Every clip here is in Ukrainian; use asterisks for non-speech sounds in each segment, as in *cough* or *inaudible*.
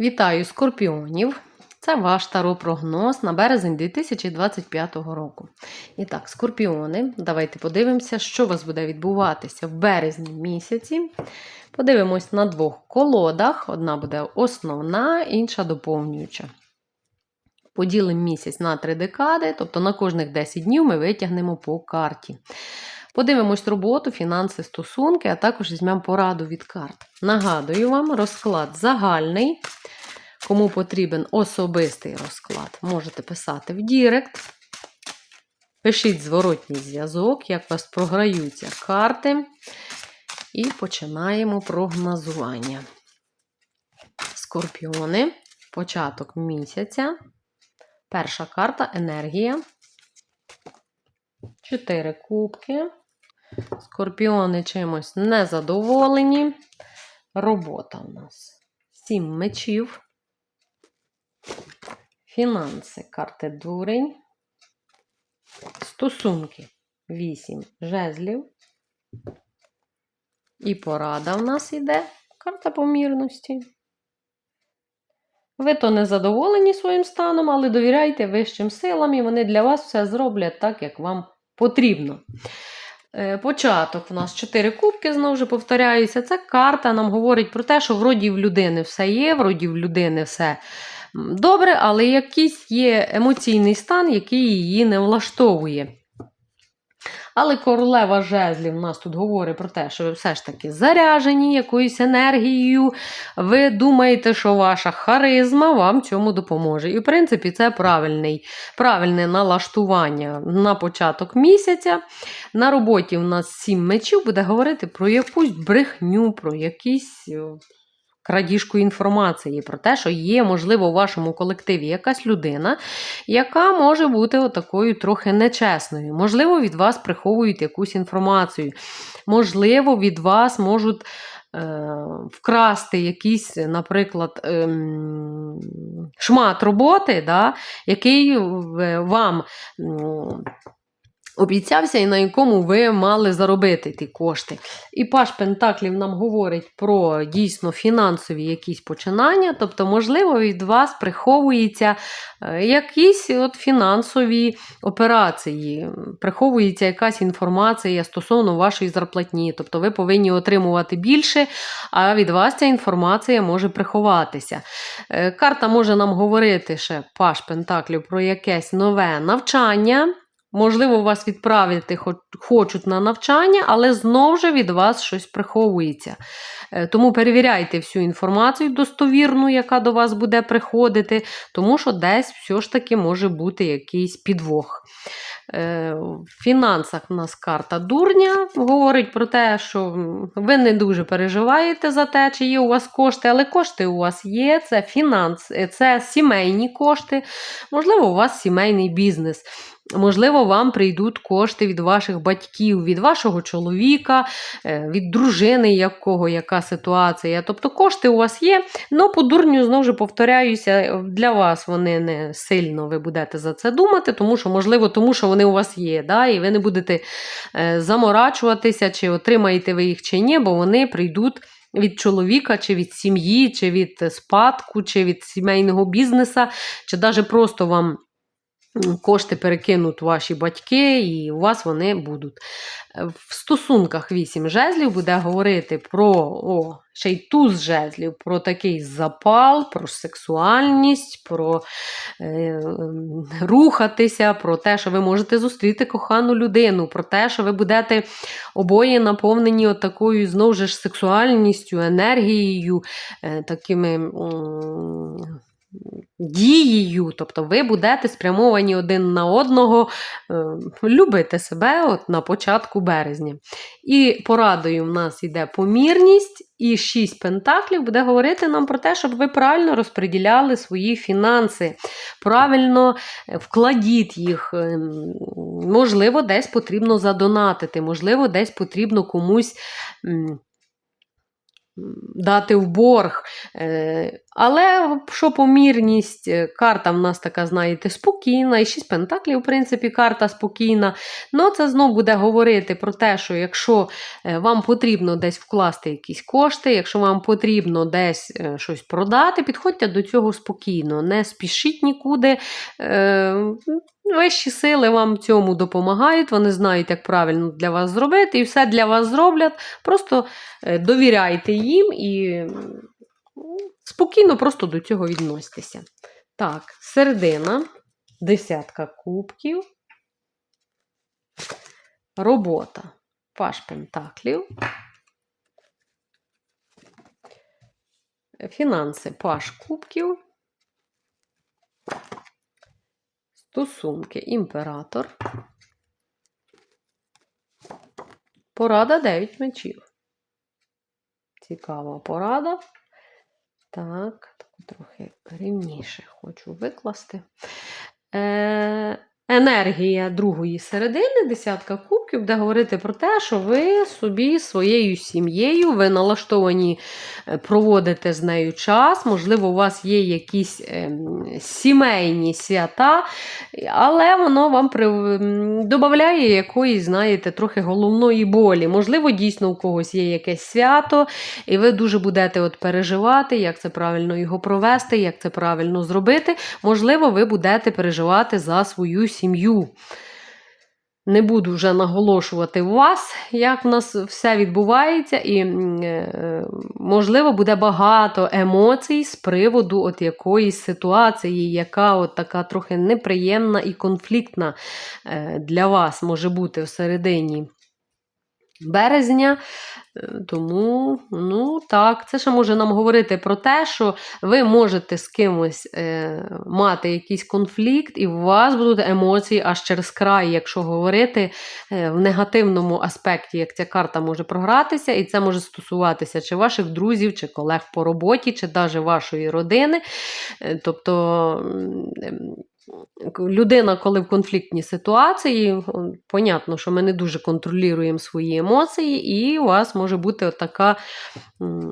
Вітаю скорпіонів! Це ваш таро-прогноз на березень 2025 року. І так, скорпіони, давайте подивимося, що у вас буде відбуватися в березні місяці. Подивимось на двох колодах. Одна буде основна, інша доповнююча. Поділимо місяць на три декади, тобто на кожних 10 днів ми витягнемо по карті. Подивимось роботу, фінанси, стосунки, а також візьмемо пораду від карт. Нагадую вам, розклад загальний. Кому потрібен особистий розклад, можете писати в Дірект. Пишіть зворотній зв'язок, як у вас програються карти. І починаємо прогнозування. Скорпіони, початок місяця. Перша карта енергія. Чотири кубки. Скорпіони чимось незадоволені. Робота у нас. Сім мечів. Фінанси карти дурень. Стосунки 8 жезлів. І порада в нас йде карта помірності. Ви то не задоволені своїм станом, але довіряйте вищим силам, і вони для вас все зроблять так, як вам потрібно. Е, Початок в нас чотири кубки, знову ж повторяюся. Це карта нам говорить про те, що вроді в людини все є, вроді в людини все добре, але якийсь є емоційний стан, який її не влаштовує. Але королева жезлів у нас тут говорить про те, що ви все ж таки заряжені якоюсь енергією. Ви думаєте, що ваша харизма вам цьому допоможе. І, в принципі, це правильний, правильне налаштування на початок місяця. На роботі у нас сім мечів буде говорити про якусь брехню, про якісь крадіжку інформації про те, що є, можливо, у вашому колективі якась людина, яка може бути отакою трохи нечесною. Можливо, від вас приховують якусь інформацію. Можливо, від вас можуть. Вкрасти якийсь, наприклад, ем, шмат роботи, да, який вам обіцявся і на якому ви мали заробити ті кошти. І Паш Пентаклів нам говорить про дійсно фінансові якісь починання, тобто, можливо, від вас приховується е, якісь от фінансові операції, приховується якась інформація стосовно вашої зарплатні. Тобто ви повинні отримувати більше, а від вас ця інформація може приховатися. Е, карта може нам говорити ще Паш Пентаклів про якесь нове навчання. Можливо, вас відправити хочуть на навчання, але знову ж від вас щось приховується. Е, тому перевіряйте всю інформацію достовірну, яка до вас буде приходити, тому що десь все ж таки може бути якийсь підвох. Е, в фінансах у нас карта дурня говорить про те, що ви не дуже переживаєте за те, чи є у вас кошти, але кошти у вас є, це фінанс, е, це сімейні кошти, можливо, у вас сімейний бізнес. Можливо, вам прийдуть кошти від ваших батьків, від вашого чоловіка, е, від дружини, якого яка ситуація. Тобто кошти у вас є, але по дурню, знову ж повторяюся, для вас вони не сильно ви будете за це думати, тому що, можливо, тому що вони у вас є. да, І ви не будете е, заморачуватися, чи отримаєте ви їх, чи ні, бо вони прийдуть. Від чоловіка, чи від сім'ї, чи від спадку, чи від сімейного бізнеса, чи навіть просто вам кошти перекинуть ваші батьки, і у вас вони будуть. Е, в стосунках вісім жезлів буде говорити про о, ще й туз жезлів, про такий запал, про сексуальність, про е, рухатися, про те, що ви можете зустріти кохану людину, про те, що ви будете обоє наповнені от такою знову ж сексуальністю, енергією, е, такими. М дією, тобто ви будете спрямовані один на одного, е, любити себе от на початку березня. І порадою в нас йде помірність, і шість пентаклів буде говорити нам про те, щоб ви правильно розподіляли свої фінанси, правильно е, вкладіть їх. Е, можливо, десь потрібно задонатити, можливо, десь потрібно комусь дати в борг. Але що помірність, е, карта в нас така, знаєте, спокійна, і 6 пентаклів, в принципі, карта спокійна. Ну, це знов буде говорити про те, що якщо е, вам потрібно десь вкласти якісь кошти, якщо вам потрібно десь е, щось продати, підходьте до цього спокійно, не спішіть нікуди. Вищі сили вам цьому допомагають, вони знають, як правильно для вас зробити, і все для вас зроблять. Просто довіряйте їм і спокійно просто до цього відноситеся. Так, середина, десятка кубків. Робота. Паш пентаклів. Фінанси паш кубків. Стосунки імператор. Порада 9 мечів. Цікава порада. Так, трохи рівніше хочу викласти. Енергія другої середини, десятка кубків, буде говорити про те, що ви собі своєю сім'єю, ви налаштовані е, проводити з нею час. Можливо, у вас є якісь ем, сімейні свята, але воно вам при... додає якоїсь, знаєте, трохи головної болі. Можливо, дійсно у когось є якесь свято, і ви дуже будете от переживати, як це правильно його провести, як це правильно зробити. Можливо, ви будете переживати за свою сім'ю. Не буду вже наголошувати вас, як в нас все відбувається, і, е, можливо, буде багато емоцій з приводу от якоїсь ситуації, яка от така трохи неприємна і конфліктна е, для вас може бути в середині березня. Е, Тому, ну так, це ще може нам говорити про те, що ви можете з кимось е, мати якийсь конфлікт, і у вас будуть емоції аж через край, якщо говорити е, в негативному аспекті, як ця карта може програтися, і це може стосуватися чи ваших друзів, чи колег по роботі, чи навіть вашої родини. Е, Тобто. ем, Людина, коли в конфліктній ситуації, понятно, що ми не дуже контролюємо свої емоції, і у вас може бути така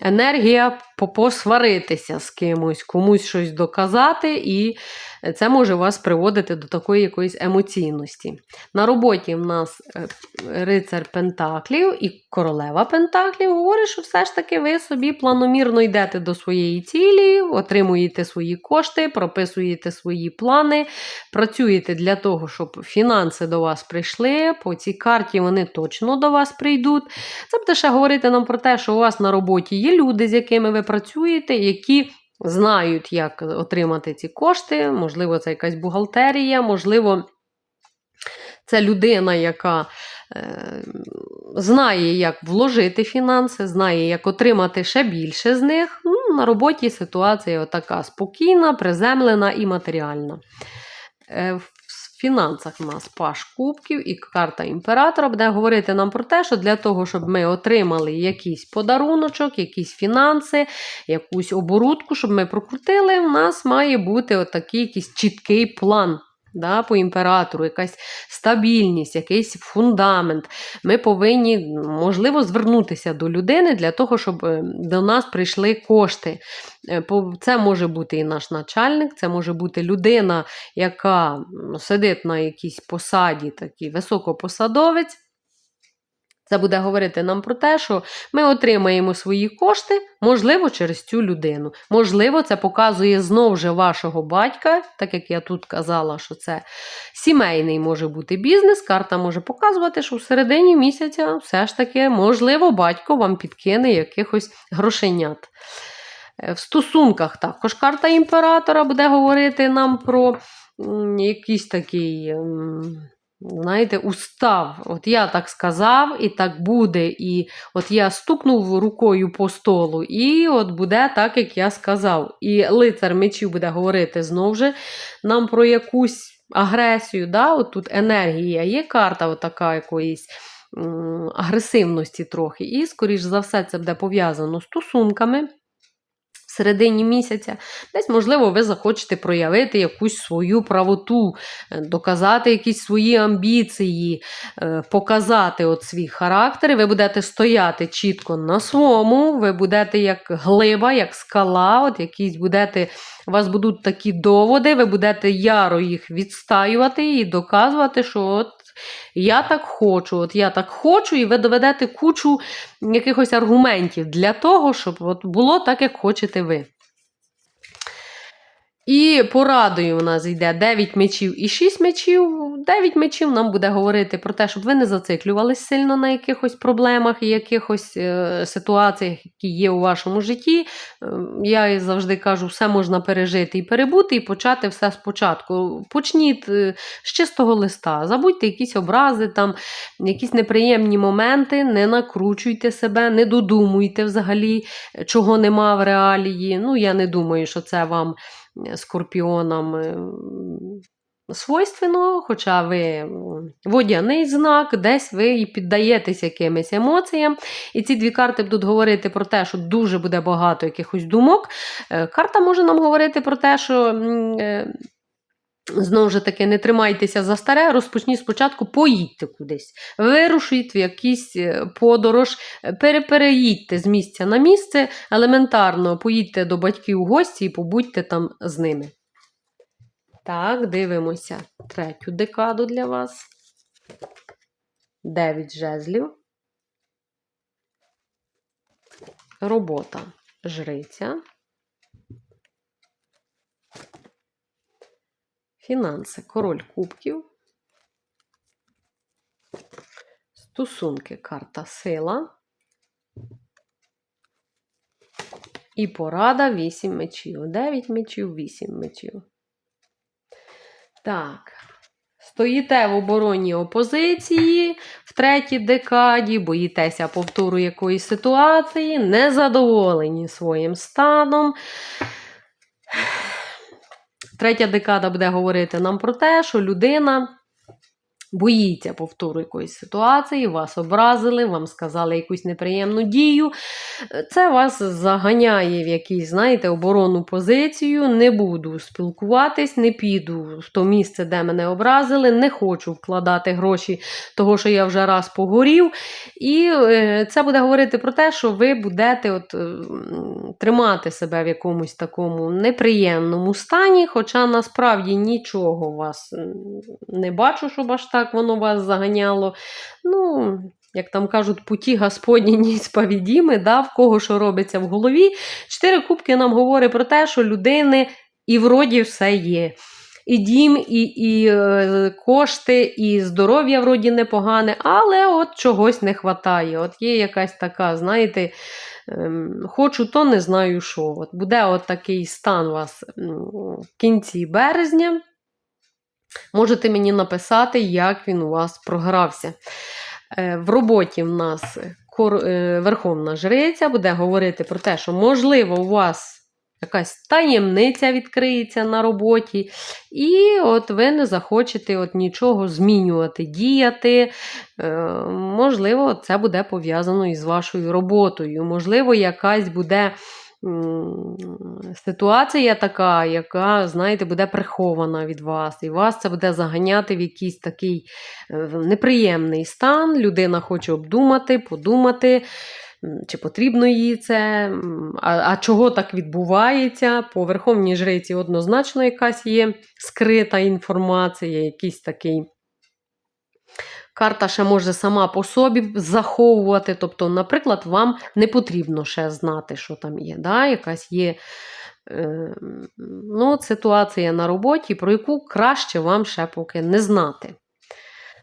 енергія посваритися з кимось, комусь щось доказати, і це може вас приводити до такої якоїсь емоційності. На роботі в нас е, рицар Пентаклів і королева Пентаклів говорить, що все ж таки ви собі планомірно йдете до своєї цілі, отримуєте свої кошти, прописуєте свої плани, працюєте для того, щоб фінанси до вас прийшли. По цій карті вони точно до вас прийдуть. Це буде ще говорити нам про те, що у вас на роботі є люди, з якими ви працюєте, які знають, як отримати ці кошти. Можливо, це якась бухгалтерія, можливо, це людина, яка е, знає, як вложити фінанси, знає, як отримати ще більше з них. Ну, на роботі ситуація така спокійна, приземлена і матеріальна. Е, фінансах у нас паш кубків і карта імператора буде говорити нам про те, що для того, щоб ми отримали якийсь подаруночок, якісь фінанси, якусь оборудку, щоб ми прокрутили, у нас має бути отакий якийсь чіткий план. Да, по імператору, якась стабільність, якийсь фундамент. Ми повинні, можливо, звернутися до людини для того, щоб е, до нас прийшли кошти. Е, Це може бути і наш начальник, це може бути людина, яка сидить на якійсь посаді, такий високопосадовець. Це буде говорити нам про те, що ми отримаємо свої кошти, можливо, через цю людину. Можливо, це показує знов же вашого батька, так як я тут казала, що це сімейний може бути бізнес. Карта може показувати, що в середині місяця все ж таки, можливо, батько вам підкине якихось грошенят. Е, В стосунках також карта імператора буде говорити нам про якийсь такий. Знаєте, устав. От я так сказав, і так буде. І от я стукнув рукою по столу, і от буде так, як я сказав. І лицар мечів буде говорити знову ж нам про якусь агресію. Да? От тут енергія, є карта от якоїсь агресивності трохи. І, скоріш за все, це буде пов'язано з стосунками. Середині місяця, десь, можливо, ви захочете проявити якусь свою правоту, е, доказати якісь свої амбіції, е, показати от свій характер. Ви будете стояти чітко на своєму, ви будете як глиба, як скала, от якісь будете, у вас будуть такі доводи, ви будете яро їх відстаювати і доказувати, що от. Я так хочу, от я так хочу, і ви доведете кучу якихось аргументів для того, щоб от було так, як хочете ви. І порадою у нас йде 9 мечів і 6 мечів. 9 мечів нам буде говорити про те, щоб ви не зациклювались сильно на якихось проблемах і якихось е, ситуаціях, які є у вашому житті. Е, я завжди кажу, все можна пережити і перебути, і почати все спочатку. Почніть е, з чистого листа, забудьте якісь образи, там, якісь неприємні моменти, не накручуйте себе, не додумуйте взагалі, чого нема в реалії. Ну, я не думаю, що це вам скорпіонам е, свойственно, хоча ви водяний знак, десь ви і піддаєтесь якимось емоціям. І ці дві карти будуть говорити про те, що дуже буде багато якихось думок. Е, Карта може нам говорити про те, що. Знову ж таки, не тримайтеся за старе, розпочніть спочатку, поїдьте кудись, вирушіть в якийсь е, подорож, перепереїдьте з місця на місце, елементарно поїдьте до батьків у гості і побудьте там з ними. Так, дивимося третю декаду для вас. Дев'ять жезлів. Робота жриця. Фінанси, король кубків. Стосунки, карта сила. І порада 8 мечів. 9 мечів, 8 мечів. Так. Стоїте в оборонній опозиції в третій декаді, боїтеся повтору якоїсь ситуації, незадоволені своїм станом. Третя декада буде говорити нам про те, що людина боїться повтору якоїсь ситуації, вас образили, вам сказали якусь неприємну дію. Це вас заганяє в якийсь, знаєте, оборонну позицію. Не буду спілкуватись, не піду в то місце, де мене образили, не хочу вкладати гроші, того, що я вже раз погорів. І е, це буде говорити про те, що ви будете от, е, тримати себе в якомусь такому неприємному стані, хоча насправді нічого вас не бачу, щоб аж воно вас заганяло. Ну, як там кажуть, путі Господні *laughs* ні да, в кого що робиться в голові. Чотири кубки нам говорять про те, що людини і вроді все є. І дім, і, і е, кошти, і здоров'я вроді непогане, але от чогось не вистачає. От є якась така, знаєте, ем, хочу, то не знаю що. От буде от такий стан у вас в кінці березня. Можете мені написати, як він у вас програвся. Е, В роботі в нас е, Верховна Жриця буде говорити про те, що, можливо, у вас якась таємниця відкриється на роботі, і от ви не захочете от нічого змінювати, діяти. Е, Можливо, це буде пов'язано із вашою роботою. Можливо, якась буде. Ситуація така, яка, знаєте, буде прихована від вас, і вас це буде заганяти в якийсь такий е, неприємний стан. Людина хоче обдумати, подумати, чи потрібно їй це, а, а чого так відбувається. По Верховній Жриці однозначно якась є скрита інформація, якийсь такий. Карта ще може сама по собі заховувати. Тобто, наприклад, вам не потрібно ще знати, що там є. Да? Якась є е, ну, ситуація на роботі, про яку краще вам ще поки не знати.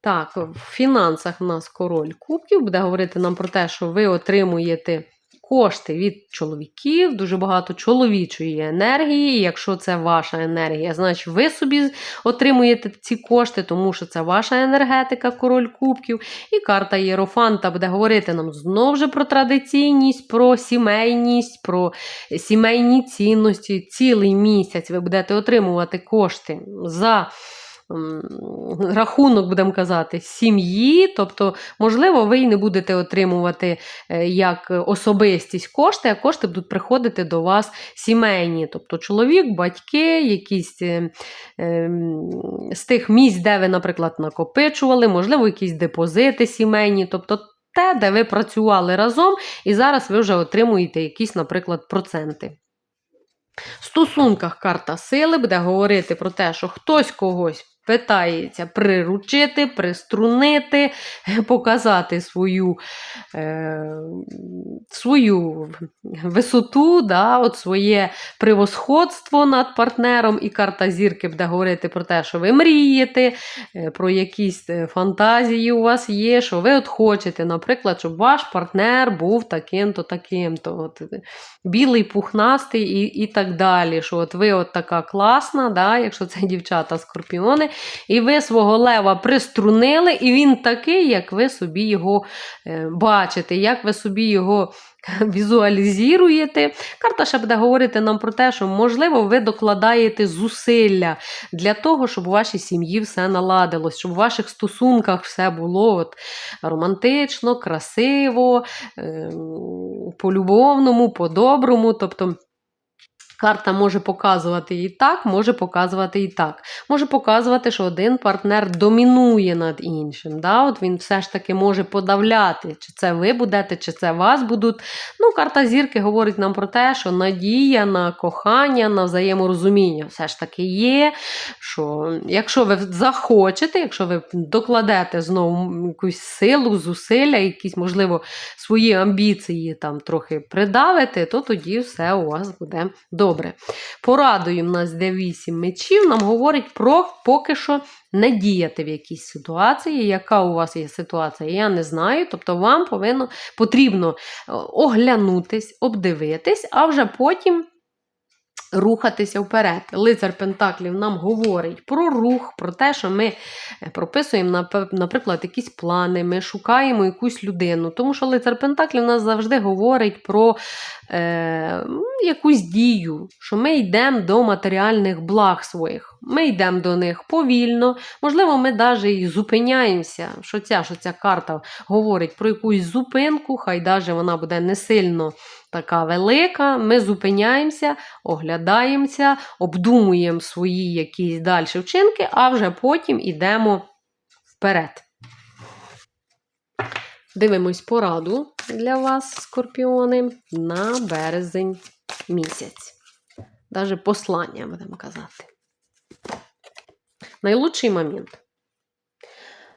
Так, в фінансах в нас король кубків буде говорити нам про те, що ви отримуєте кошти від чоловіків, дуже багато чоловічої енергії. Якщо це ваша енергія, значить ви собі отримуєте ці кошти, тому що це ваша енергетика, король кубків. І карта Єрофанта буде говорити нам знову ж про традиційність, про сімейність, про сімейні цінності. Цілий місяць ви будете отримувати кошти за рахунок, будемо казати, сім'ї. Тобто, можливо, ви й не будете отримувати е, як особистість кошти, а кошти будуть приходити до вас сімейні. Тобто чоловік, батьки, якісь е, е, з тих місць, де ви, наприклад, накопичували, можливо, якісь депозити сімейні. Тобто те, де ви працювали разом, і зараз ви вже отримуєте якісь, наприклад, проценти. В стосунках карта сили буде говорити про те, що хтось когось питається приручити, приструнити, показати свою, е, свою висоту, да, от своє превосходство над партнером. І карта зірки буде говорити про те, що ви мрієте, е, про якісь е, фантазії у вас є, що ви от хочете, наприклад, щоб ваш партнер був таким-то, таким-то. От, е, білий, пухнастий і, і так далі. Що от ви от така класна, да, якщо це дівчата скорпіони, і ви свого лева приструнили, і він такий, як ви собі його е, бачите, як ви собі його *laughs* візуалізуєте. Карта ще буде говорити нам про те, що, можливо, ви докладаєте зусилля для того, щоб у вашій сім'ї все наладилось, щоб у ваших стосунках все було от романтично, красиво, ем, по-любовному, по-доброму. Тобто Карта може показувати і так, може показувати і так. Може показувати, що один партнер домінує над іншим. Да? От Він все ж таки може подавляти, чи це ви будете, чи це вас будуть. Ну, Карта зірки говорить нам про те, що надія на кохання, на взаєморозуміння все ж таки є. Що Якщо ви захочете, якщо ви докладете знову якусь силу, зусилля, якісь, можливо, свої амбіції там трохи придавите, то тоді все у вас буде добре добре. Порадою нас де 8 мечів, нам говорить про поки що не діяти в якійсь ситуації. Яка у вас є ситуація, я не знаю. Тобто вам повинно, потрібно е, оглянутись, обдивитись, а вже потім. Рухатися вперед. Лицар Пентаклів нам говорить про рух, про те, що ми прописуємо, наприклад, якісь плани, ми шукаємо якусь людину. Тому що лицар Пентаклів нас завжди говорить про е, якусь дію, що ми йдемо до матеріальних благ своїх. Ми йдемо до них повільно. Можливо, ми навіть і зупиняємося. Що ця що ця карта говорить про якусь зупинку, хай навіть вона буде не сильно така велика. Ми зупиняємося, оглядаємося, обдумуємо свої якісь далі вчинки, а вже потім йдемо вперед. Дивимось пораду для вас, скорпіони, на березень місяць. Даже послання, будемо казати. Наилучший момент.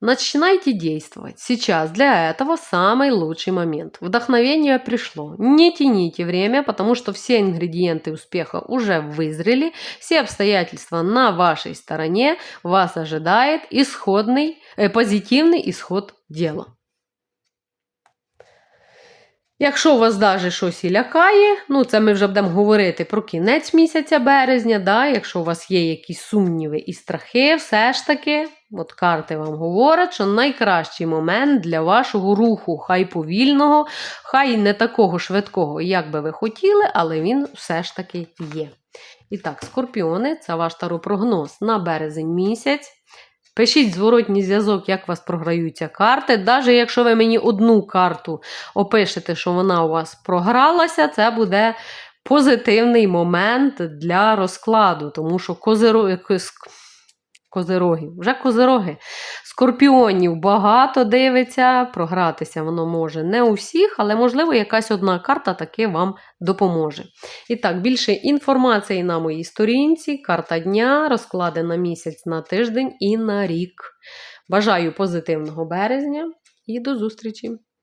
Начинайте действовать. Сейчас для этого самый лучший момент. Вдохновение пришло. Не тяните время, потому что все ингредиенты успеха уже вызрели, все обстоятельства на вашей стороне, вас ожидает исходный, э, позитивный исход дела. Якщо вас даже щось і лякає, ну це ми вже будемо говорити про кінець місяця березня, да, якщо у вас є якісь сумніви і страхи, все ж таки, от карти вам говорять, що найкращий момент для вашого руху, хай повільного, хай не такого швидкого, як би ви хотіли, але він все ж таки є. І так, скорпіони, це ваш таропрогноз на березень місяць. Пишіть зворотній зв'язок, як у вас програються карти. Навіть якщо ви мені одну карту опишете, що вона у вас програлася, це буде позитивний момент для розкладу, тому що козиро... козирогів, вже козироги. Скорпіонів багато дивиться, програтися воно може не у всіх, але, можливо, якась одна карта таки вам допоможе. І так, більше інформації на моїй сторінці, карта дня, розклади на місяць, на тиждень і на рік. Бажаю позитивного березня і до зустрічі!